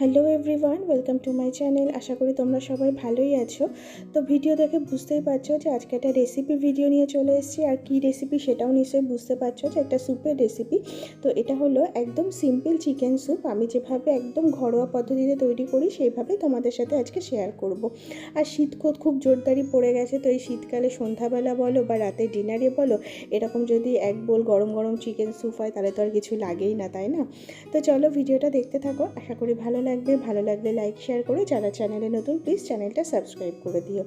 Hello everyone welcome to my channel আশা করি তোমরা সবাই ভালোই আছো। তো ভিডিও দেখে বুঝতেই পারছ যে আজকে একটা রেসিপি ভিডিও নিয়ে চলে এসেছি। আর কী রেসিপি সেটাও নিশ্চয়ই বুঝতে পারছ যে একটা স্যুপের রেসিপি তো এটা হলো একদম সিম্পল চিকেন স্যুপ আমি যেভাবে একদম ঘরোয়া পদ্ধতিতে তৈরি করি, সেইভাবে তোমাদের সাথে আজকে শেয়ার করব। আর শীত খুব জোরদারি পড়ে গেছে, তো এই শীতকালে সন্ধ্যাবেলা বলো বা রাতে ডিনারে বলো, এরকম যদি এক বোল গরম গরম চিকেন স্যুপ হয়, তাহলে তো আর কিছু লাগেই না, তাই না? তো চলো ভিডিওটা দেখতে থাকো। আশা করি ভালো লাগবে, ভালো লাগলে লাইক শেয়ার করে। যারা চ্যানেলে নতুন প্লিজ চ্যানেলটা সাবস্ক্রাইব করে দিও।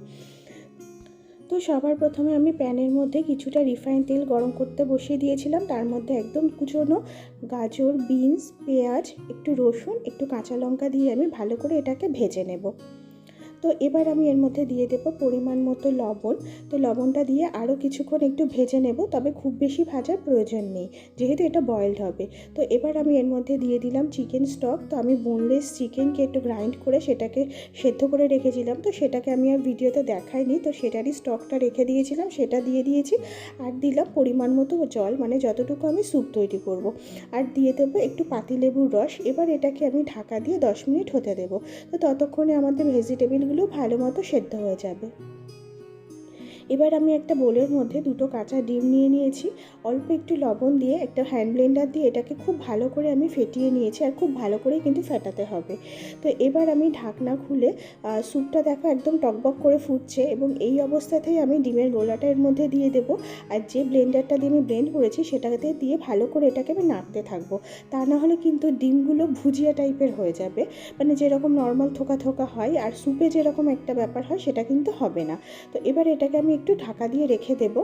তো সবার প্রথমে আমি প্যানের মধ্যে কিছুটা রিফাইন তেল গরম করতে বসিয়ে দিয়েছিলাম। তার মধ্যে একদম কুচোনো গাজর বিনস পেঁয়াজ, একটু রসুন, একটু কাঁচা লঙ্কা দিয়ে আমি ভালো করে এটাকে ভেজে নেব। তো এবার আমি এর মধ্যে দিয়ে দেব পরিমাণ মতো লবণ। তো লবণটা দিয়ে আরও কিছুক্ষণ একটু ভেজে নেব, তবে খুব বেশি ভাজার প্রয়োজন নেই, যেহেতু এটা বয়েলড হবে। তো এবার আমি এর মধ্যে দিয়ে দিলাম চিকেন স্টক তো আমি বোনলেস চিকেনকে একটু গ্রাইন্ড করে সেটাকে সেদ্ধ করে রেখেছিলাম। তো সেটাকে আমি আর ভিডিওতে দেখাইনি, তো সেটারই স্টকটা রেখে দিয়েছিলাম, সেটা দিয়ে দিয়েছি। আর দিলাম পরিমাণ মতো জল মানে যতটুকু আমি স্যুপ তৈরি করব। আর দিয়ে দেবো একটু পাতিলেবুর রস। এবার এটাকে আমি ঢাকা দিয়ে দশ মিনিট হতে দেবো। তো ততক্ষণে আমাদের ভেজিটেবিল এগুলো ভালো মতো সেদ্ধ হয়ে যাবে। এবার আমি একটা বোলের মধ্যে দুটো কাঁচা ডিম নিয়ে নিয়েছি। অল্প একটু লবণ দিয়ে একটা হ্যান্ড ব্লেন্ডার দিয়ে এটাকে খুব ভালো করে আমি ফেটিয়ে নিয়েছি আর খুব ভালো করে কিন্তু ফেটাতে হবে। তো এবার আমি ঢাকনা খুলে স্যুপটা দেখো একদম টকবক করে ফুটছে এবং এই অবস্থাতেই আমি ডিমের গোলাটা এর মধ্যে দিয়ে দেবো। আর যে ব্লেন্ডারটা দিয়ে আমি ব্লেন্ড করেছি সেটাতে দিয়ে ভালো করে এটাকে আমি নাড়তে থাকব। তা না হলে কিন্তু ডিমগুলো ভুজিয়া টাইপের হয়ে যাবে। মানে যেরকম নর্মাল থোকা থোকা হয় আর স্যুপে যেরকম একটা ব্যাপার হয় সেটা কিন্তু হবে না। তো এবার এটাকে আমি একটু ঢাকা দিয়ে রেখে দেবো।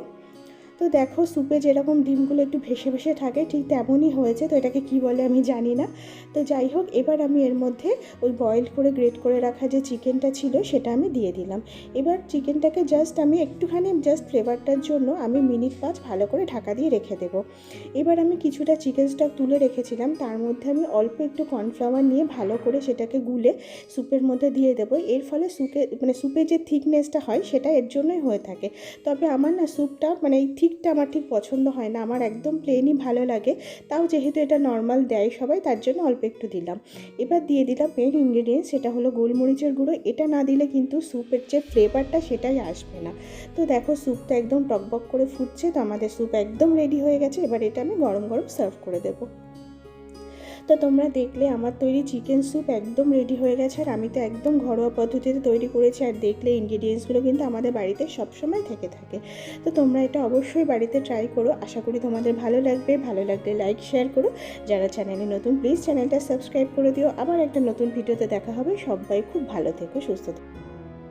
তো দেখো স্যুপে যেরকম ডিমগুলো একটু ভেসে ভেসে থাকে, ঠিক তেমনই হয়েছে। তো এটাকে কি বলে আমি জানি না। তো যাই হোক, এবার আমি এর মধ্যে ওই বয়েল করে গ্রেট করে রাখা যে চিকেনটা ছিল, সেটা আমি দিয়ে দিলাম। এবার চিকেনটাকে জাস্ট আমি একটুখানি জাস্ট ফ্লেভারটার জন্য আমি মিনিট পাঁচ ভালো করে ঢাকা দিয়ে রেখে দেবো। এবার আমি কিছুটা চিকেন স্টক তুলে রেখেছিলাম। তার মধ্যে আমি অল্প একটু কর্নফ্লাওয়ার নিয়ে ভালো করে সেটাকে গুলে স্যুপের মধ্যে দিয়ে দেবো। এর ফলে স্যুপে মানে স্যুপের যে থিকনেসটা হয়, সেটা এর জন্যই হয়ে থাকে। তবে আমার না স্যুপটা মানে এই ঠিকটা আমার ঠিক পছন্দ হয় না, আমার একদম প্লেনই ভালো লাগে। তাও যেহেতু এটা নর্মাল দেয় সবাই, তার জন্য অল্প একটু দিলাম। এবার দিয়ে দিলাম মেন ইনগ্রিডিয়েন্টস সেটা হলো গোলমরিচের গুঁড়ো। এটা না দিলে কিন্তু স্যুপের যে ফ্লেভারটা সেটাই আসবে না। তো দেখো স্যুপটা একদম টকবক করে ফুটছে, তো আমাদের স্যুপ একদম রেডি হয়ে গেছে। এবার এটা আমি গরম গরম সার্ভ করে দেবো। তো তোমরা দেখলে, আমার তৈরি চিকেন স্যুপ একদম রেডি হয়ে গেছে আর আমি তো একদম ঘরোয়া পদ্ধতিতে তৈরি করেছি আর দেখলে ইনগ্রিডিয়েন্টসগুলো কিন্তু আমাদের বাড়িতে সবসময় থেকে থাকে। তো তোমরা এটা অবশ্যই বাড়িতে ট্রাই করো। আশা করি তোমাদের ভালো লাগবে। ভালো লাগলে লাইক শেয়ার করো। যারা চ্যানেলে নতুন প্লিজ চ্যানেলটা সাবস্ক্রাইব করে দিও। আবার একটা নতুন ভিডিওতে দেখা হবে। সবাই খুব ভালো থেকো, সুস্থ থেকো।